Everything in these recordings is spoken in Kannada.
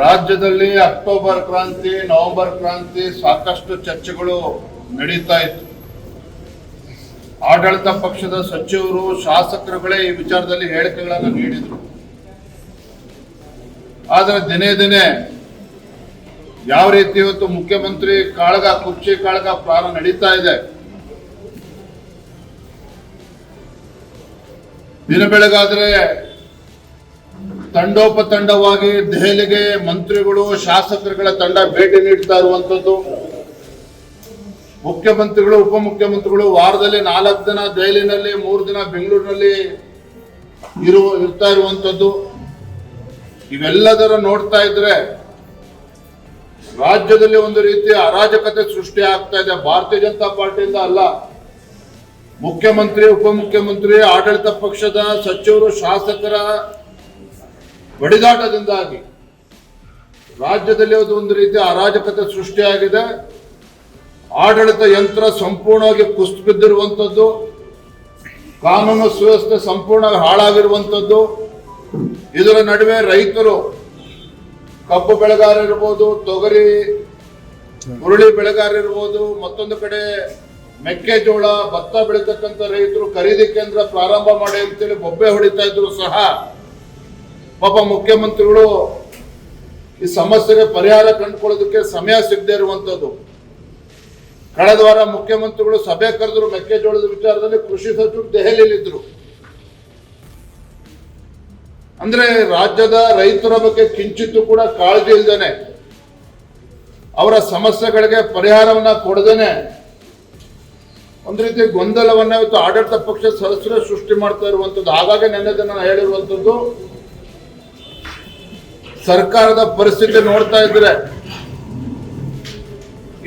ರಾಜ್ಯದಲ್ಲಿ ಅಕ್ಟೋಬರ್ ಕ್ರಾಂತಿ, ನವೆಂಬರ್ ಕ್ರಾಂತಿ ಸಾಕಷ್ಟು ಚರ್ಚೆಗಳು ನಡೀತಾ ಇತ್ತು. ಆಡಳಿತ ಪಕ್ಷದ ಸಚಿವರು ಶಾಸಕರುಗಳೇ ಈ ವಿಚಾರದಲ್ಲಿ ಹೇಳಿಕೆಗಳನ್ನು ನೀಡಿದರು. ಆದರೆ ದಿನೇ ದಿನೇ ಯಾವ ರೀತಿ ಇವತ್ತು ಮುಖ್ಯಮಂತ್ರಿ ಕಾಳಗ, ಕುರ್ಚಿ ಕಾಳಗ ಪ್ರಾಣ ನಡೀತಾ ಇದೆ. ದಿನ ಬೆಳಗಾದ್ರೆ ತಂಡೋಪತಂಡವಾಗಿ ದೆಹಲಿಗೆ ಮಂತ್ರಿಗಳು, ಶಾಸಕರುಗಳ ತಂಡ ಭೇಟಿ ನೀಡ್ತಾ ಇರುವಂತದ್ದು. ಮುಖ್ಯಮಂತ್ರಿಗಳು, ಉಪಮುಖ್ಯಮಂತ್ರಿಗಳು ವಾರದಲ್ಲಿ ನಾಲ್ಕು ದಿನ ದೆಹಲಿನಲ್ಲಿ, ಮೂರು ದಿನ ಬೆಂಗಳೂರಿನಲ್ಲಿ ಇರುವ ಇರ್ತಾ ಇರುವಂತದ್ದು. ಇವೆಲ್ಲದರ ನೋಡ್ತಾ ಇದ್ರೆ ರಾಜ್ಯದಲ್ಲಿ ಒಂದು ರೀತಿಯ ಅರಾಜಕತೆ ಸೃಷ್ಟಿ ಆಗ್ತಾ ಇದೆ. ಭಾರತೀಯ ಜನತಾ ಪಾರ್ಟಿಯಿಂದ ಅಲ್ಲ. ಮುಖ್ಯಮಂತ್ರಿ, ಉಪಮುಖ್ಯಮಂತ್ರಿ, ಆಡಳಿತ ಪಕ್ಷದ ಸಚಿವರು, ಶಾಸಕರ ಬಡಿದಾಟದಿಂದಾಗಿ ರಾಜ್ಯದಲ್ಲಿ ಅದು ಒಂದು ರೀತಿಯ ಅರಾಜಕತೆ ಸೃಷ್ಟಿಯಾಗಿದೆ. ಆಡಳಿತ ಯಂತ್ರ ಸಂಪೂರ್ಣವಾಗಿ ಕುಸಿದು ಬಿದ್ದಿರುವಂಥದ್ದು ಕಾನೂನು ಸುವ್ಯವಸ್ಥೆ ಸಂಪೂರ್ಣವಾಗಿ ಹಾಳಾಗಿರುವಂಥದ್ದು. ಇದರ ನಡುವೆ ರೈತರು ಕಬ್ಬು ಬೆಳೆಗಾರ ಇರ್ಬೋದು, ತೊಗರಿ, ಹುರುಳಿ ಬೆಳೆಗಾರ ಇರ್ಬೋದು, ಮತ್ತೊಂದು ಕಡೆ ಮೆಕ್ಕೆಜೋಳ, ಭತ್ತ ಬೆಳೀತಕ್ಕಂಥ ರೈತರು ಖರೀದಿ ಕೇಂದ್ರ ಪ್ರಾರಂಭ ಮಾಡಿ ಅಂತೇಳಿ ಬೊಬ್ಬೆ ಹೊಡಿತಾ ಇದ್ರು ಸಹ ಪಾಪ ಮುಖ್ಯಮಂತ್ರಿಗಳು ಈ ಸಮಸ್ಯೆಗೆ ಪರಿಹಾರ ಕಂಡುಕೊಳ್ಳೋದಕ್ಕೆ ಸಮಯ ಸಿಗದೆ ಇರುವಂತದ್ದು. ಕಳೆದ ವಾರ ಮುಖ್ಯಮಂತ್ರಿಗಳು ಸಭೆ ಕರೆದ್ರು, ಮೆಕ್ಕೆಜೋಳದ ವಿಚಾರದಲ್ಲಿ ಕೃಷಿ ಸಚಿವರು ದೆಹಲಿಯಲ್ಲಿದ್ದರು ಅಂದ್ರೆ ರಾಜ್ಯದ ರೈತರ ಬಗ್ಗೆ ಕಿಂಚಿತ್ತು ಕೂಡ ಕಾಳಜಿ ಇಲ್ದೇನೆ. ಅವರ ಸಮಸ್ಯೆಗಳಿಗೆ ಪರಿಹಾರವನ್ನ ಕೊಡದೇನೆ. ಒಂದು ರೀತಿ ಗೊಂದಲವನ್ನ ಇವತ್ತು ಆಡಳಿತ ಪಕ್ಷದ ಸದಸ್ಯರೇ ಸೃಷ್ಟಿ ಮಾಡ್ತಾ ಇರುವಂಥದ್ದು ಹಾಗಾಗಿ ನೆನ್ನೆ ನಾನು ಹೇಳಿರುವಂತದ್ದು ಸರ್ಕಾರದ ಪರಿಸ್ಥಿತಿ ನೋಡ್ತಾ ಇದ್ರೆ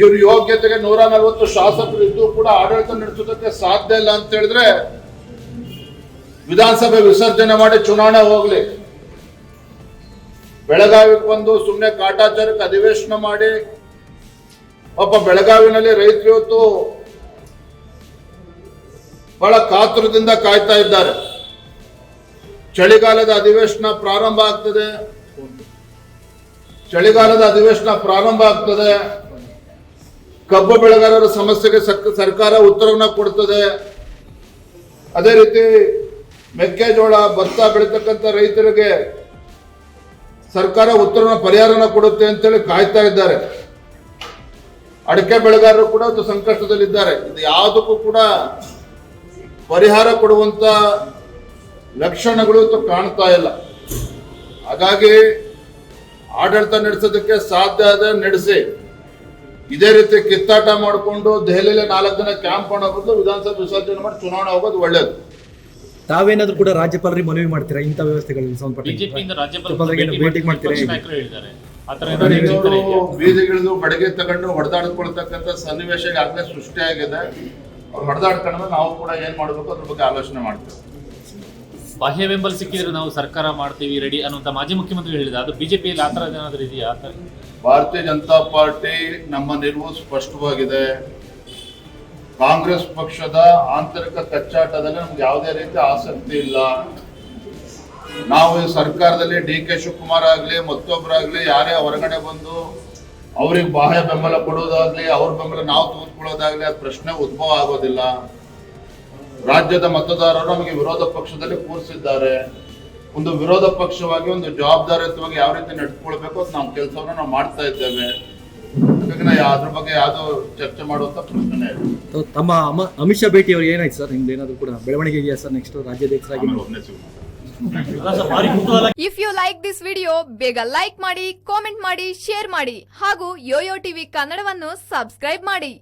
ಇವ್ರ ಯೋಗ್ಯತೆಗೆ ನೂರ ನಲ್ವತ್ತು ಶಾಸಕರು ಇದ್ದು ಕೂಡ ಆಡಳಿತ ನಡೆಸೋದಕ್ಕೆ ಸಾಧ್ಯ ಇಲ್ಲ ಅಂತ ಹೇಳಿದ್ರೆ ವಿಧಾನಸಭೆ ವಿಸರ್ಜನೆ ಮಾಡಿ ಚುನಾವಣೆ ಹೋಗ್ಲಿ. ಬೆಳಗಾವಿಗೆ ಬಂದು ಸುಮ್ಮನೆ ಕಾಟಾಚಾರಕ್ಕೆ ಅಧಿವೇಶನ ಮಾಡಿ, ಪಾಪ ಬೆಳಗಾವಿನಲ್ಲಿ ರೈತರು ಇವತ್ತು ಬಹಳ ಕಾತುರದಿಂದ ಕಾಯ್ತಾ ಇದ್ದಾರೆ. ಚಳಿಗಾಲದ ಅಧಿವೇಶನ ಪ್ರಾರಂಭ ಆಗ್ತದೆ. ಚಳಿಗಾಲದ ಅಧಿವೇಶನ ಪ್ರಾರಂಭ ಆಗ್ತದೆ. ಕಬ್ಬು ಬೆಳೆಗಾರರ ಸಮಸ್ಯೆಗೆ ಸರ್ಕಾರ ಉತ್ತರವನ್ನು ಕೊಡ್ತದೆ. ಅದೇ ರೀತಿ ಮೆಕ್ಕೆಜೋಳ, ಭತ್ತ ಬೆಳೀತಕ್ಕಂಥ ರೈತರಿಗೆ ಸರ್ಕಾರ ಉತ್ತರನ ಪರಿಹಾರನ ಕೊಡುತ್ತೆ ಅಂತೇಳಿ ಕಾಯ್ತಾ ಇದ್ದಾರೆ. ಅಡಿಕೆ ಬೆಳೆಗಾರರು ಕೂಡ ಸಂಕಷ್ಟದಲ್ಲಿದ್ದಾರೆ. ಇದು ಯಾವುದಕ್ಕೂ ಕೂಡ ಪರಿಹಾರ ಕೊಡುವಂತ ಲಕ್ಷಣಗಳು ಕಾಣ್ತಾ ಇಲ್ಲ. ಹಾಗಾಗಿ ಆಡಳಿತ ನಡೆಸೋದಕ್ಕೆ ಸಾಧ್ಯ ಆದ ನಡೆಸಿ. ಇದೇ ರೀತಿ ಕಿತ್ತಾಟ ಮಾಡಿಕೊಂಡು ದೆಹಲಿಯಲ್ಲಿ ನಾಲ್ಕು ದಿನ ಕ್ಯಾಂಪ್ ಮಾಡೋ ಬದಲು ವಿಧಾನಸಭೆ ವಿಸರ್ಜನೆ ಮಾಡಿ ಚುನಾವಣೆ ಹೋಗೋದು ಒಳ್ಳೇದು. ತಾವೇನಾದ್ರೂ ಕೂಡ ರಾಜ್ಯಪಾಲರಿಗೆ ಮನವಿ ಮಾಡ್ತೀರಾ? ಇಂಥ ವ್ಯವಸ್ಥೆಗಳಿಗೆ ಸಂಬಂಧಪಟ್ಟ ಬಿಜೆಪಿಯಿಂದ ರಾಜ್ಯಪಾಲ ರಾಜ್ಯಪಾಲರಿಗೆ ಭೇಟಿ ಮಾಡ್ತೀರಾ? ಬೀದಿಗಿಳಿದು ಬಡಗೆ ತಗೊಂಡು ಹೊಡೆದಾಡ್ಕೊಳ್ತಕ್ಕಂಥ ಸನ್ನಿವೇಶ ಸೃಷ್ಟಿ ಸೃಷ್ಟಿಯಾಗಿದೆ. ಅವ್ರು ಹೊಡೆದಾಡ್ಕೊಂಡ್ರೆ ನಾವು ಕೂಡ ಏನ್ ಮಾಡ್ಬೇಕು ಅದ್ರ ಬಗ್ಗೆ ಆಲೋಚನೆ ಮಾಡ್ತೇವೆ. ಬಾಹ್ಯ ಬೆಂಬಲ ಸಿಕ್ಕಿದ್ರೆ ನಾವು ಸರ್ಕಾರ ಮಾಡ್ತೀವಿ ರೆಡಿ ಅನ್ನುವಂತ ಮಾಜಿ ಮುಖ್ಯಮಂತ್ರಿ ಹೇಳಿದ. ಅದು ಬಿಜೆಪಿಯಲ್ಲಿ ಆತರ ಏನಾದರೂ ಇದೆಯಾ? ಆ? ಭಾರತೀಯ ಜನತಾ ಪಾರ್ಟಿ ನಮ್ಮ ನಿಲುವು ಸ್ಪಷ್ಟವಾಗಿದೆ. ಕಾಂಗ್ರೆಸ್ ಪಕ್ಷದ ಆಂತರಿಕ ಕಚ್ಚಾಟದಲ್ಲಿ ನಮ್ಗೆ ಯಾವುದೇ ರೀತಿ ಆಸಕ್ತಿ ಇಲ್ಲ. ನಾವು ಸರ್ಕಾರದಲ್ಲಿ ಡಿ ಕೆ ಶಿವಕುಮಾರ್ ಆಗಲಿ ಮತ್ತೊಬ್ಬರಾಗ್ಲಿ ಯಾರೇ ಹೊರಗಡೆ ಬಂದು ಅವ್ರಿಗೆ ಬಾಹ್ಯ ಬೆಂಬಲ ಕೊಡೋದಾಗ್ಲಿ, ಅವ್ರ ಬೆಂಬಲ ನಾವು ತೆಗೆದುಕೊಳ್ಳೋದಾಗ್ಲಿ ಆ ಪ್ರಶ್ನೆ ಉದ್ಭವ ಆಗೋದಿಲ್ಲ. ರಾಜ್ಯದ ಮತದಾರರು ನಮಗೆ ವಿರೋಧ ಪಕ್ಷದಲ್ಲಿ ಕೂರಿಸಿದ್ದಾರೆ. ಒಂದು ವಿರೋಧ ಪಕ್ಷವಾಗಿ ಒಂದು ಜವಾಬ್ದಾರಿಯುತವಾಗಿ ಯಾವ ರೀತಿ ನಡೆದುಕೊಳ್ಬೇಕು ಅದು ನಾವು ಕೆಲಸವನ್ನ ನಾವು ಮಾಡ್ತಾ ಇದ್ದೇವೆ. ಹಾಗಾಗಿ ಅದ್ರ ಬಗ್ಗೆ ಯಾವ್ದು ಚರ್ಚೆ ಮಾಡುವಂತ ಪ್ರಶ್ನೆ ಇಲ್ಲ ತಮ್ಮ ಅಮ- ಅಮಿತ್ ಶಾ ಭೇಟಿ ಅವ್ರು ಏನಾಯ್ತು ಸರ್? ನಿಮ್ದು ಏನಾದ್ರು ಕೂಡ ಬೆಳವಣಿಗೆ ಇದೆಯಾ ಸರ್ ನೆಕ್ಸ್ಟ್ ರಾಜ್ಯಾಧ್ಯಕ್ಷರಾಗಿ? ಒಬ್ಬನೇ ಸಿಗೋಣ. If you like this video ಬೇಗ ಲೈಕ್ ಮಾಡಿ ಕಾಮೆಂಟ್ ಮಾಡಿ ಶೇರ್ ಮಾಡಿ ಹಾಗೂ ಯೋಯೋ ಟಿವಿ ಕನ್ನಡವನ್ನು ಸಬ್ಸ್ಕ್ರೈಬ್ ಮಾಡಿ.